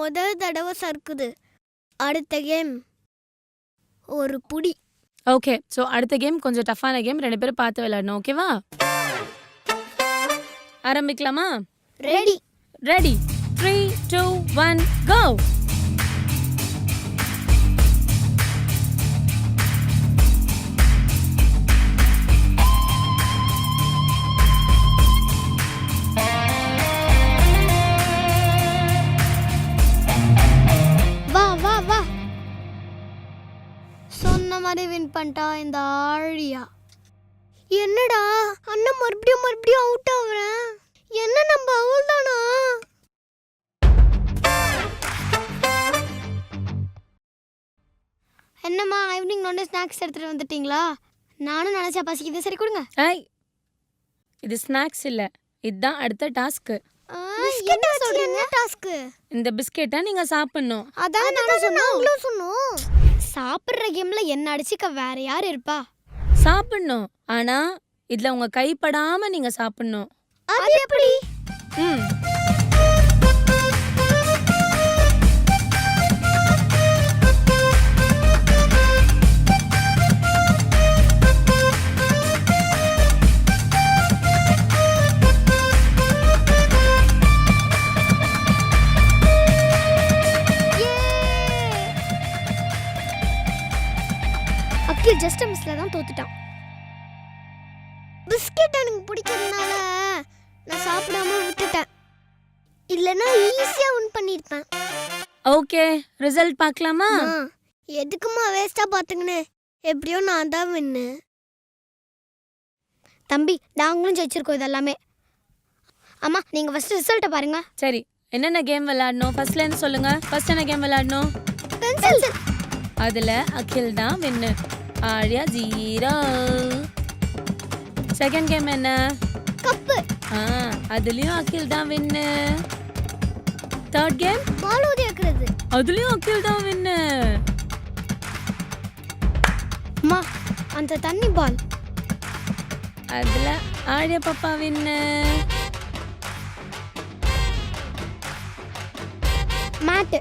முதல் தடவை சறுக்குது. அடுத்த கேம். ஒரு புடி. ஓகே ஸோ அடுத்த கேம் கொஞ்சம் டஃப்பான கேம். ரெண்டு பேரும் பார்த்து விளையாடணும் ஓகேவா? ஆரம்பிக்கலாமா? Ready. Ready. Three two one go மாதிரி வின் பண்ணிட்டா இந்த ஆழியா? என்னடா? அண்ணன் மறுபடியும் மறுபடியும் அவுட் ஆகுறேன் என்ன நம்ம அவுட் தானா? என்னம்மா ஈவினிங் நோண்டு ஸ்நாக்ஸ் எடுத்துட்டு வந்துட்டீங்களா? நானும் நினைச்சா பசிக்குது சரி கொடுங்க. ஐய் இது ஸ்நாக்ஸ் இல்ல. இதுதான் அடுத்த டாஸ்க்கு என்ன சொல்றீங்க? டாஸ்க் இந்த பிஸ்கெட்டை நீங்க சாப்பிடணும். அதான் நானும் சொன்னோம். சாப்பிடுற கேம்ல என்ன அடிச்சுக்க வேற யார் இருப்பா? சாப்பிடணும். ஆனா இதுல உங்க கைப்படாம நீங்க சாப்பிடணும். அது எப்படி? ம். அக்கில் ஜஸ்ட் மிஸ்ல தான் தோத்துட்டான். பிஸ்கெட் எனக்கு பிடிக்கிறதுனால நான் சாப்பிடாம விட்டுட்டேன். இல்லைன்னா ஈஸியா வின் பண்ணிருப்பேன். ஓகே ரிசல்ட் பார்க்கலாமா? எதுக்குமா வேஸ்டா பாத்துங்கன்னு எப்படியோ நான் தான் வின்னு தம்பி நாங்களும் ஜெயிச்சிருக்கோம் இதெல்லாமே. அம்மா நீங்க ஃபர்ஸ்ட் ரிசல்ட்டை பாருங்க. சரி என்னென்ன கேம் விளையாடணும்? ஃபர்ஸ்ட்ல இருந்து சொல்லுங்க. ஃபர்ஸ்ட் என்ன கேம் விளையாடணும்? பென்சில் அதுல அகில் தான் win Aliya zero. Second game என்ன? கப்பு. ஆ அதுலயும் அகில் தான் வின்னு தேர்ட் கேம் பால் ஊதி வைக்கிறது அதுலயும் அகில் தான் வின்னு அம்மா அந்த தண்ணி பால். அதுல ஆழியா பாப்பா வின்னு மேட்டு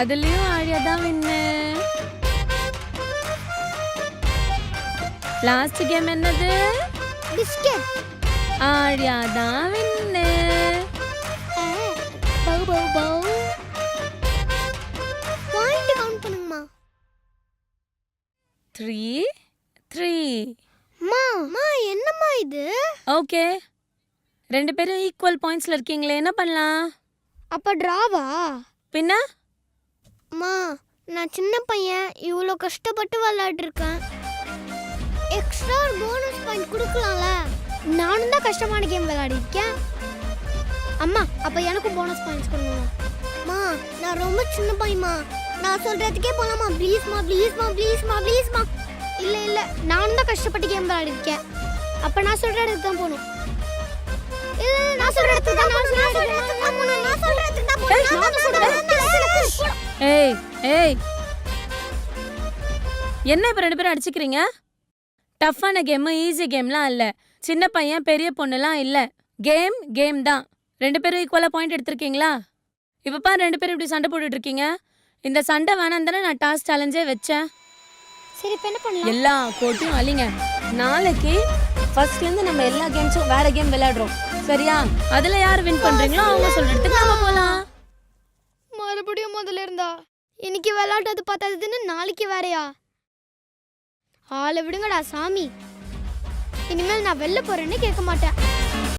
அதுலயும் ஆழியா தான் வின்னு லாஸ்ட் கேம் என்னது? பிஸ்கெட் ஆழியா தான் வின்னு. பவு பவு பவு. பாயிண்ட் கவுண்ட் பண்ணுங்கம்மா. த்ரீ த்ரீ அம்மா அம்மா என்னம்மா இது? ஓகே ரெண்டு பேரும் ஈக்குவல் பாயிண்ட்ஸ்ல இருக்கீங்களே என்ன பண்ணலாம்? அப்ப டிராவா பின்ன? அம்மா நான் சின்ன பையன் இவ்வளோ கஷ்டப்பட்டு விளையாடிருக்கேன். எக்ஸ்ட்ரா போனஸ் பாயிண்ட் கொடுக்கலாம்ல? நானும் தான் கஷ்டமான கேம் விளையாடிருக்கேன். அம்மா அப்போ எனக்கும் போனஸ் பாயிண்ட்ஸ் கொடுங்க. அம்மா நான் ரொம்ப சின்ன பையன்மா. நான் சொல்கிறதுக்கே போகலாமா ப்ளீஸ்மா ப்ளீஸ்மா ப்ளீஸ்மா ப்ளீஸ்மா இல்லை இல்லை நானும் தான் கஷ்டப்பட்டு கேம் விளையாடிருக்கேன். அப்போ நான் சொல்கிற இடத்துக்கு தான் போகணும். நான் சொல்கிற இடத்துக்கு தான் நான் சொல்ற இடத்துக்கு தான் போகணும் நான் இடத்துக்கு தான் போகணும் நான் இடத்துக்கு ஏய் ஏய். என்ன இப்போ ரெண்டு பேரும் அடிச்சுக்கிறீங்க? டஃப்பான கேமு ஈஸி கேம்லாம் இல்லை. சின்ன பையன் பெரிய பொண்ணுலாம் இல்லை. கேம் கேம் தான். ரெண்டு பேரும் ஈக்குவலாக பாயிண்ட் எடுத்திருக்கீங்களா? இப்போ பாரு ரெண்டு பேரும் இப்படி சண்டை போட்டுட்டு இருக்கீங்க இந்த சண்டை வேணாம் தானே நான் டாஸ் சேலஞ்சே வச்சேன். சரி இப்போ என்ன பண்ணலாம்? எல்லா கோட்டையும் அழிங்க. நாளைக்கு ஃபர்ஸ்ட்லேருந்து நம்ம எல்லா கேம்ஸும் வேற கேம் விளையாடுறோம். சரியா? அதில் யார் வின் பண்ணுறீங்களோ அவங்க சொல்கிறதுக்கு நம்ம போகலாம் மறுபடியும் முதல்ல இருந்தா? இன்னைக்கு விளையாட்டது பார்த்ததுன்னு நாளைக்கு வேறயா? ஆளை விடுங்கடா சாமி. இனிமேல் நான் வெளில போறேன்னு கேட்க மாட்டேன்.